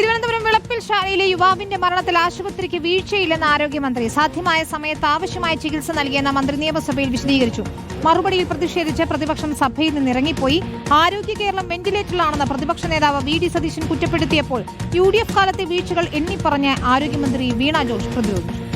തിരുവനന്തപുരം വിളപ്പിൽ ശാലയിലെ യുവാവിന്റെ മരണത്തിൽ ആശുപത്രിക്ക് വീഴ്ചയില്ലെന്ന് ആരോഗ്യമന്ത്രി. സാധ്യമായ സമയത്ത് ആവശ്യമായ ചികിത്സ നൽകിയെന്ന മന്ത്രി നിയമസഭയിൽ വിശദീകരിച്ചു. മറുപടിയിൽ പ്രതിഷേധിച്ച് പ്രതിപക്ഷം സഭയിൽ നിന്ന് ഇറങ്ങിപ്പോയി. ആരോഗ്യ കേരളം വെന്റിലേറ്ററിലാണെന്ന് പ്രതിപക്ഷ നേതാവ് വി ഡി സതീശൻ കുറ്റപ്പെടുത്തിയപ്പോൾ യു ഡി എഫ് കാലത്തെ വീഴ്ചകൾ എണ്ണിപ്പറഞ്ഞ് ആരോഗ്യമന്ത്രി വീണ ജോർജ് പ്രതിരോധിച്ചു.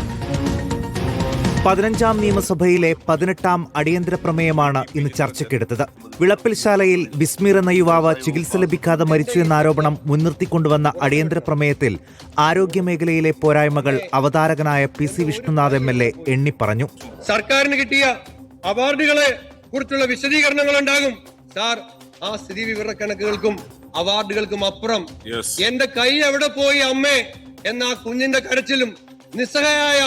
പതിനഞ്ചാം നിയമസഭയിലെ പതിനെട്ടാം അടിയന്തര പ്രമേയമാണ് ഇന്ന് ചർച്ചയ്ക്കെടുത്തത്. വിളപ്പിൽശാലയിൽ ബിസ്മീർ എന്ന യുവാവ് ചികിത്സ ലഭിക്കാതെ മരിച്ചു എന്ന ആരോപണം മുൻനിർത്തിക്കൊണ്ടുവന്ന അടിയന്തര പ്രമേയത്തിൽ ആരോഗ്യമേഖലയിലെ പോരായ്മകൾ അവതാരകനായ P C Vishnunath M L A എണ്ണിപ്പറഞ്ഞു സർക്കാരിന് കിട്ടിയ അവാർഡുകളെ കുറിച്ചുള്ള വിശദീകരണങ്ങൾ ഉണ്ടാകും സാർ ആ സ്ഥിതി വിവരക്കണക്കുകൾക്കും അവാർഡുകൾക്കും അപ്പുറം എന്റെ കൈ എവിടെ പോയി അമ്മേ? എന്ന ആ കുഞ്ഞിന്റെ കരച്ചിലും നിസ്സഹായ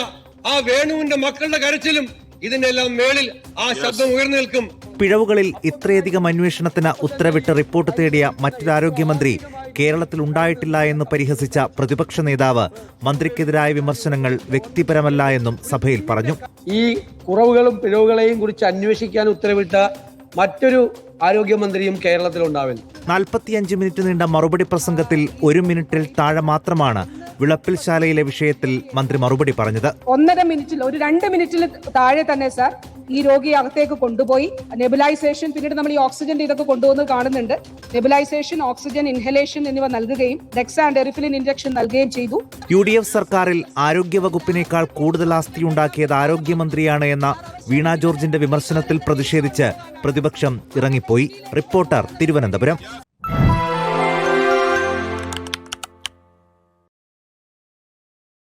ആ വേണുവിന്റെ മക്കളുടെ കരച്ചിലും ഇതിന്റെ എല്ലാം മേളിൽ ആ ശബ്ദം ഉയർന്നു നിൽക്കും പിഴവുകളിൽ ഇത്രയധികം അന്വേഷണത്തിന് ഉത്തരവിട്ട് റിപ്പോർട്ട് തേടിയ മറ്റൊരു ആരോഗ്യമന്ത്രി കേരളത്തിൽ ഉണ്ടായിട്ടില്ല എന്ന് പരിഹസിച്ച പ്രതിപക്ഷ നേതാവ് മന്ത്രിക്കെതിരായ വിമർശനങ്ങൾ വ്യക്തിപരമല്ല എന്നും സഭയിൽ പറഞ്ഞു. ഈ കുറവുകളും പിഴവുകളെയും കുറിച്ച് അന്വേഷിക്കാൻ ഉത്തരവിട്ട മറ്റൊരു ആരോഗ്യമന്ത്രിയും കേരളത്തിൽ ഉണ്ടാവില്ല നാൽപ്പത്തിയഞ്ച് മിനിറ്റ് നീണ്ട മറുപടി പ്രസംഗത്തിൽ ഒരു മിനിറ്റിൽ താഴെ മാത്രമാണ് വിളപ്പിൽ ശാലയിലെ വിഷയത്തിൽ മന്ത്രി മറുപടി പറഞ്ഞത്. ഒന്നര മിനിറ്റിൽ ഒരു രണ്ട് മിനിറ്റിൽ താഴെ തന്നെ സാർ. ഈ രോഗിയെ അകത്തേക്ക് കൊണ്ടുപോയി. നെബുലൈസേഷൻ പിന്നീട് നമ്മൾ ഈ ഓക്സിജന്റെ ഇതൊക്കെ കൊണ്ടുവന്ന് കാണുന്നുണ്ട്. നെബുലൈസേഷൻ ഓക്സിജൻ ഇൻഹലേഷൻ എന്നിവ നൽകുകയും ഡെക്സ ആൻഡ് എറിഫിലിൻ ഇഞ്ചക്ഷൻ നൽകുകയും ചെയ്തു. യു ഡി എഫ് സർക്കാരിൽ ആരോഗ്യവകുപ്പിനേക്കാൾ കൂടുതൽ ആസ്തി ഉണ്ടാക്കിയത് ആരോഗ്യമന്ത്രിയാണ് എന്ന വീണ ജോർജിന്റെ വിമർശനത്തിൽ പ്രതിഷേധിച്ച് പ്രതിപക്ഷം ഇറങ്ങിപ്പോയി. റിപ്പോർട്ടർ തിരുവനന്തപുരം.